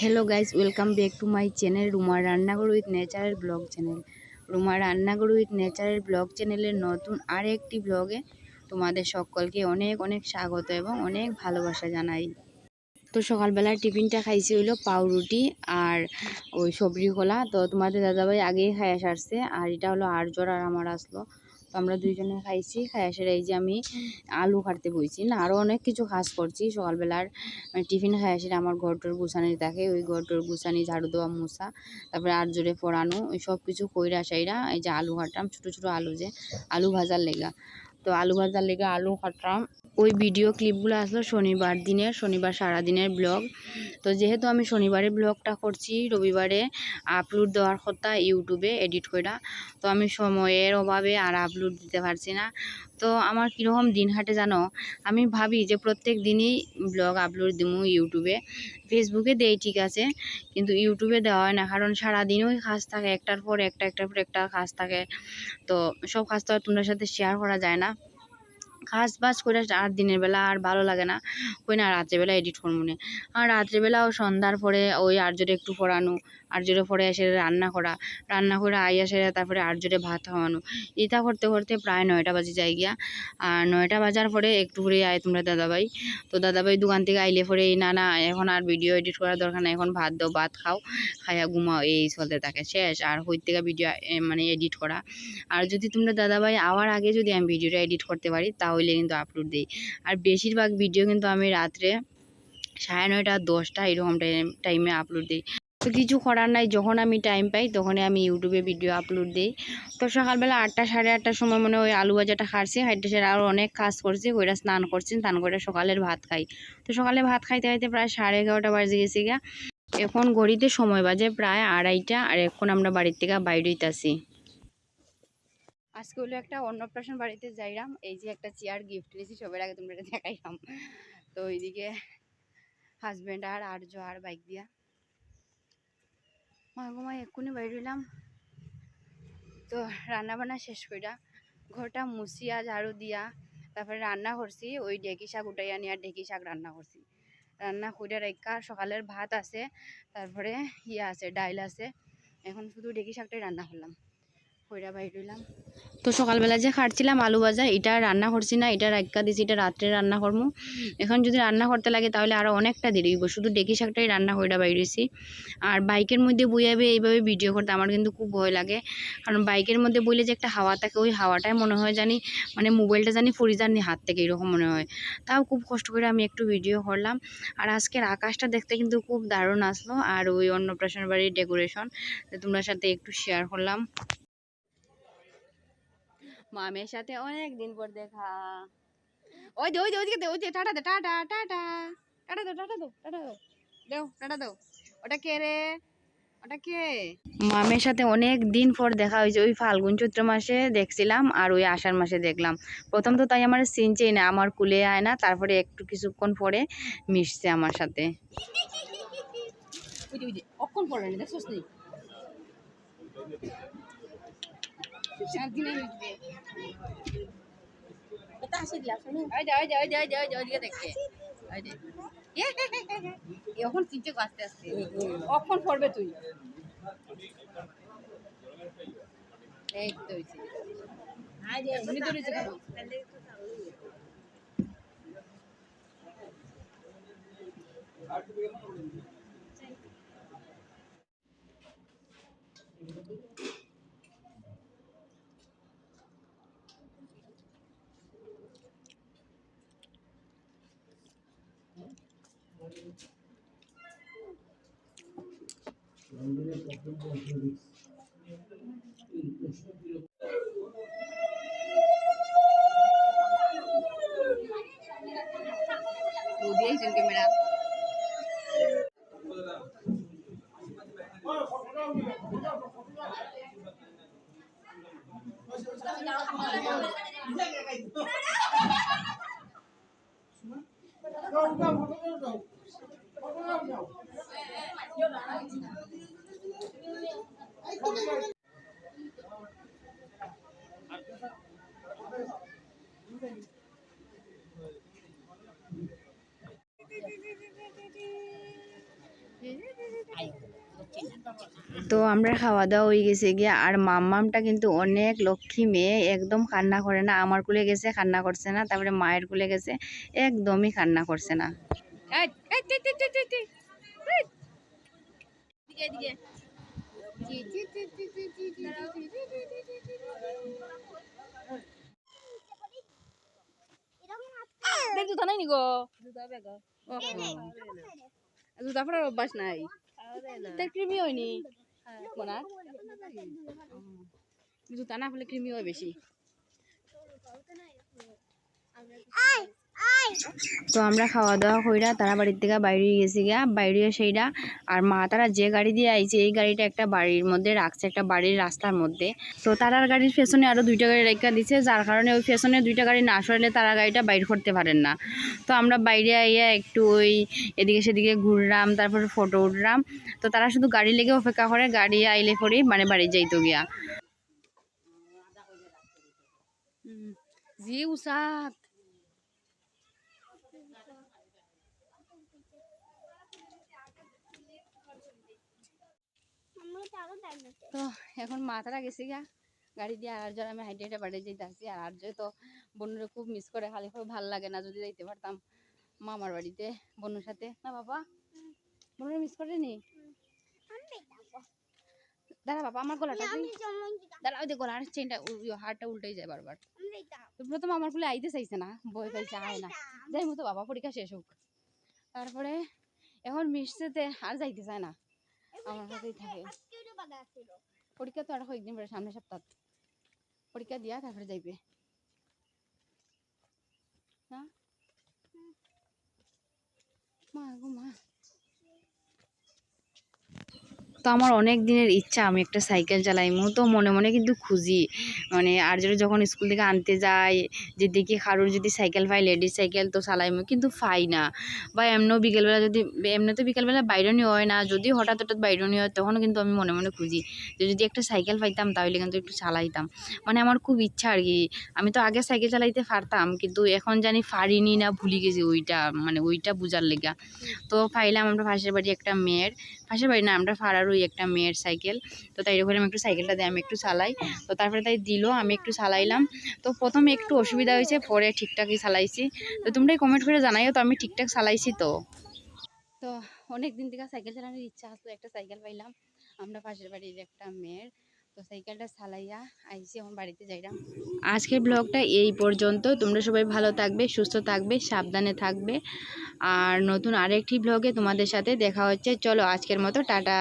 Hello guys welcome back to my channel রুমার রান্নাঘর with নেচারের ব্লগ চ্যানেল রুমার রান্নাঘর উইথ নেচারের ব্লগ চ্যানেলের নতুন আর একটি ব্লগে তোমাদের সকলকে অনেক অনেক স্বাগত এবং অনেক ভালোবাসা জানাই। তো সকালবেলার টিফিনটা খাইছি হইল পাউরুটি আর ওই সবজি খোলা তো তোমাদের দাদাভাই আগেই খাইয়া সারছে, আর এটা হলো আরজোর আর আমার আসলো। তো আমরা দুইজনে খাইছি, খাইয়া সেরে এই যে আমি আলু কাটতে বইছি। না আরও অনেক কিছু কাজ করছি। সকালবেলার মানে টিফিন খাই সেরে আমার ঘরটোর গুছানি থাকে, ওই ঘরটোর গুছানি, ঝাড়ু দেওয়া, মোছা, তারপরে আর জোরে পড়ানো, ওই সব কিছু কইরা সাইরা এই যে আলু কাটলাম ছোটো ছোটো আলু যে, আলু ভাজার লেগা। তো আলু ভাজার লেগে আলু কাটলাম। ওই ভিডিও ক্লিপগুলো আসলো শনিবার দিনের, শনিবার সারা দিনের ব্লগ তো যেহেতু আমি শনিবারে ব্লগটা করছি, রবিবারে আপলোড দেওয়ার কথা ইউটিউবে এডিট করা তো আমি সময়ের অভাবে আর আপলোড দিতে পারছি না। তো আমার কীরকম দিন হাঁটে জানো? আমি ভাবি যে প্রত্যেক দিনই ব্লগ আপলোড দিব ইউটিউবে। ফেসবুকে দেই, ঠিক আছে? কিন্তু ইউটিউবে দেওয়া হয় না, কারণ সারাদিনই কাজ থাকে, একটার পর একটা, একটার পর একটা কাজ থাকে। তো সব কাজ তো আর তোমার সাথে শেয়ার করা যায় না। কাজ বাজ করে আর দিনের বেলা আর ভালো লাগে না। কই না রাত্রেবেলা এডিট করব না। আর রাত্রেবেলাও সন্ধ্যার পরে ওই আর্যরে একটু পড়ানো আর্যরে পরে এসে রান্না করা, রান্না করে আই আসে তারপরে আর্যরে ভাত খাওয়ানো। এটা করতে করতে প্রায় নয়টা বাজে যাই গিয়া। আর নয়টা বাজার পরে একটু করে আয় তোমরা দাদাভাই। তো দাদাভাই দোকান থেকে আইলে পরে এই, না না, এখন আর ভিডিও এডিট করার দরকার নাই, এখন ভাত দাও, ভাত খাও, খাইয়া ঘুমাও। এই চলতে থাকে। শেষ। আর হই থেকে ভিডিও মানে এডিট করা। আর যদি তোমরা দাদাভাই, আওয়ার আগে যদি আমি ভিডিওটা এডিট করতে পারি তাহলে কিন্তু আপলোড দিই। আর বেশিরভাগ ভিডিও কিন্তু আমি রাত্রে সাড়ে নয়টা, দশটা এরকম টাইম টাইমে আপলোড দিই। তো কিছু করার নাই, যখন আমি টাইম পাই তখনই আমি ইউটিউবে ভিডিও আপলোড দিই। তো সকালবেলা আটটা, সাড়ে আটটার সময় মনে ওই আলু ভাজাটা খাচ্ছি, হাইটে সেটা আরও অনেক কাজ করছি ওইটা স্নান করছি, স্নান করে সকালের ভাত খাই। তো সকালে ভাত খাইতে খাইতে প্রায় সাড়ে এগারোটা বাজে গেছি গা। এখন ঘড়িতে সময় বাজে প্রায় আড়াইটা, আর এখন আমরা বাড়ির থেকে বাইরে হইতাছি। আজকে হলো একটা অন্নপ্রাশন বাড়িতে যাইলাম এই যে একটা চেয়ার গিফট নিয়েছি সবার আগে তোমরা দেখাইলাম তো ওইদিকে হাজব্যান্ড আর আর্য আর বাইক দিয়া। মা গো, মা, এক্ষুনি বাইর হইলাম। তো রান্না বান্না শেষ কইরা ঘরটা মুছিয়া ঝাড়ু দিয়া তারপরে রান্না করছি, ওই ঢেকি শাক উঠাইয়া নিয়ে আর ঢেকি শাক রান্না করছি। রান্না কইরা রেখা সকালের ভাত আছে, তারপরে ইয়া আছে, ডাইল আছে। এখন শুধু ঢেকি শাকটাই রান্না করলাম। বাইর হইলাম। তো সকালবেলা যে খাটছিলাম আলু ভাজা, এটা রান্না করছি না, এটা রাখা দিছি, এটা রাত্রে রান্না করব এখন যদি রান্না করতে লাগে তাহলে আরও অনেকটা দেরি হইব, শুধু ডেকি শাকটাই রান্না কইরা বাইরেছি আর বাইকের মধ্যে বইয়াবে এইভাবে ভিডিও করতে আমার কিন্তু খুব ভয় লাগে। কারণ বাইকের মধ্যে বইলে যে একটা হাওয়া থাকে, ওই হাওয়াটাই মনে হয় জানি মানে মোবাইলটা জানি ফরিজার নি হাত থেকে এরকম মনে হয়। তাও খুব কষ্ট করে আমি একটু ভিডিও করলাম। আর আজকের আকাশটা দেখতে কিন্তু খুব দারুণ আসলো, আর ওই অন্নপ্রাশন বাড়ির ডেকোরেশন তোমরা সাথে একটু শেয়ার করলাম। মামের সাথে অনেক দিন পর দেখা। ওই দে ওই দে, ওইদিকে দে, ওই দে, টাটা দে, টাটা টাটা। টাটা দাও টাটা দাও টাটা দাও দেও, টাটা দাও। ওটা কে রে? ওটা কে? মামের সাথে অনেক দিন পর দেখা হয়েছে। ওই ফাল্গুন চৈত্র মাসে দেখছিলাম আর ওই আষাঢ় মাসে দেখলাম। প্রথম তো তাই আমার চিনছেই না, আমার কুলে আয় না, তারপরে একটু কিছুক্ষণ পরে মিশছে আমার সাথে। অক্ষণ পরে দেখছিস নি একদিনে মিশবে ওই যে, ওই যে, ওই যে, ওই যে, ওই যে, ওইদিকে দেখছে। ওই যে। এখন চিনছে আস্তে আস্তে কখন পড়বে তুই এই তো হইছে। এমনি দৌড়েছে কেন? বৌদি দিয়েছেন Thank you. তো আমরা খাওয়া দাওয়া হয়ে গেছে গিয়ে, আর মাম্মামটা কিন্তু অনেক লক্ষ্মী মেয়ে, একদম কান্না করে না। আমার কুলে গেছে, কান্না করছে না। তারপরে মায়ের কুলে গেছে, একদমই কান্না করছে না। দেখ জুতা নাই নি গো জুতা পরার অভ্যাস নাই তার কৃমি হয়নি মনার জুতা না হলে কৃমি হয় বেশি তো আমরা খাওয়া দাওয়া কইরা তারা বাড়ির থেকে বাইরে গেছি গিয়া। বাইরে সেইটা আর মা তারা যে গাড়ি দিয়ে আইছে, এই গাড়িটা একটা বাড়ির মধ্যে রাখছে, একটা বাড়ির রাস্তার মধ্যে। তো তারার গাড়ির পেছনে আরও দুইটা গাড়ি রেখা দিছে, যার কারণে ওই পেছনে দুইটা গাড়ি না সরালে তারা গাড়িটা বাইর করতে পারেন না। তো আমরা বাইরে আইয়া একটু ওই এদিকে সেদিকে ঘুরলাম, তারপর ফটো উঠলাম। তো তারা শুধু গাড়ি লেগে অপেক্ষা করে, গাড়ি আইলে পরেই মানে বাড়ি যাইতো গিয়া। জি উসাত তো এখন মাথাটা গেছে গা গাড়ি দিয়ে আর জন আমি হাইটে হাইটে বাড়ি যেতে আসি। আর আর তো বন্ধুরা খুব মিস করে খালি খুব ভালো লাগে না যদি যাইতে পারতাম মামার বাড়িতে বন্ধুর সাথে। না বাবা? বন্ধুরা মিস করে নি? বাবা আমার গলাটা দিই। দাঁড়া ওই গলার চেনটা হাড়টা উল্টেই যায় বারবার। তো প্রথম আমার কুলে আইতে চাইছে না বই পাইছে আয় না। যাই মতো বাবা পরীক্ষা শেষ হোক। তারপরে এখন মিশছেতে আর যাইতে চায় না। আমার সাথেই থাকে। পরীক্ষা তো আর কয়েকদিন পরে সামনের সপ্তাহ। পরীক্ষা দিয়া তারপরে যাইবে। না? মা গো মা। তো আমার অনেক দিনের ইচ্ছা, আমি একটা সাইকেল চালাইমু তো মনে মনে কিন্তু খুঁজি মানে আর যদি যখন স্কুল থেকে আনতে যাই, যে দেখি কারোর যদি সাইকেল পাই, লেডিস সাইকেল তো চালাইমু, কিন্তু পাই না। বা এমনিও বিকেলবেলা যদি এমনি তো বিকেলবেলা বাইরনি হয় না, যদি হঠাৎ হঠাৎ বাইরনি হয়, তখনও কিন্তু আমি মনে মনে খুঁজি যে যদি একটা সাইকেল পাইতাম, তাহলে কিন্তু একটু চালাইতাম। মানে আমার খুব ইচ্ছা আর কি। আমি তো আগে সাইকেল চালাইতে পারতাম, কিন্তু এখন জানি পারিনি না, ভুলে গেছি ওইটা মানে ওইটা বুঝার লেগা। তো পাইলাম আমরা পাশের বাড়ি একটা মেয়ের। পাশের বাড়ি না আমরা ফাড়ারুই একটা মেয়ের সাইকেল। তো তাই এরকম একটু সাইকেলটা দিয়ে আমি একটু চালাই। তো তারপরে তাই দিল, আমি একটু চালাইলাম। তো প্রথমে একটু অসুবিধা হয়েছে, পরে ঠিকঠাকই চালাইছি। তো তোমরাই কমেন্ট করে জানাইও তো আমি ঠিকঠাক চালাইছি তো। তো অনেক দিন থেকে সাইকেল চালানোর ইচ্ছা আসলো একটা সাইকেল পাইলাম। আমরা পাশের বাড়ির একটা মেয়ের। তো সাইকেলটা চালাইয়া আইসি এখন বাড়িতে যাইলাম আজকের ব্লগটা এই পর্যন্ত। তোমরা সবাই ভালো থাকবে, সুস্থ থাকবে, সাবধানে থাকবে। আর নতুন আরেকটি ব্লগে তোমাদের সাথে দেখা হচ্ছে। চলো আজকের মতো, টাটা।